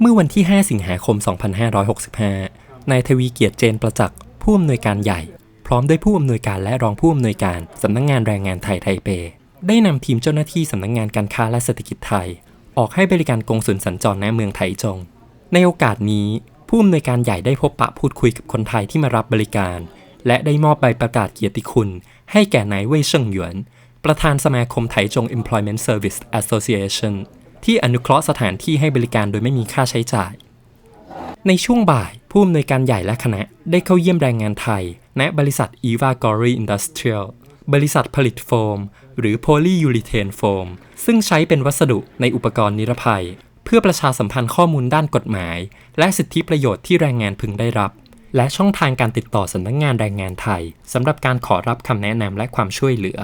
เมื่อวันที่ 5 สิงหาคม 2565 นายทวีเกียรติเจนประจักษ์ผู้อำนวยการใหญ่ พร้อมด้วยผู้อำนวยการและรองผู้อำนวยการสำนักงงานแรงงานไทยไทเป ได้นำทีมเจ้าหน้าที่สำนักงงานการค้าและเศรษฐกิจไทย ออกให้บริการกงสุลสัญจรณเมืองไถจง ในโอกาสนี้ ผู้อำนวยการใหญ่ได้พบปะพูดคุยกับคนไทยที่มารับบริการ และได้มอบใบประกาศเกียรติคุณ ให้แก่นายเว่ยเชิงหยวน ประธานสมาคมไถจง Employment Service Association ที่อนุเคราะห์สถานที่ให้บริการโดยไม่มีค่าใช้จ่าย ในช่วงบ่าย ผู้อำนวยการใหญ่และคณะได้เข้าเยี่ยมแรงงานไทย ณบริษัท Eva Gory Industrial บริษัทผลิตโฟม หรือ Polyurethane Foam ซึ่งใช้เป็นวัสดุในอุปกรณ์นิรภัย เพื่อประชาสัมพันธ์ข้อมูลด้านกฎหมาย และสิทธิประโยชน์ที่แรงงานพึงได้รับ และช่องทางการติดต่อสำนักงงานแรงงานไทยสำหรับการขอรับคำแนะนำและความช่วยเหลือ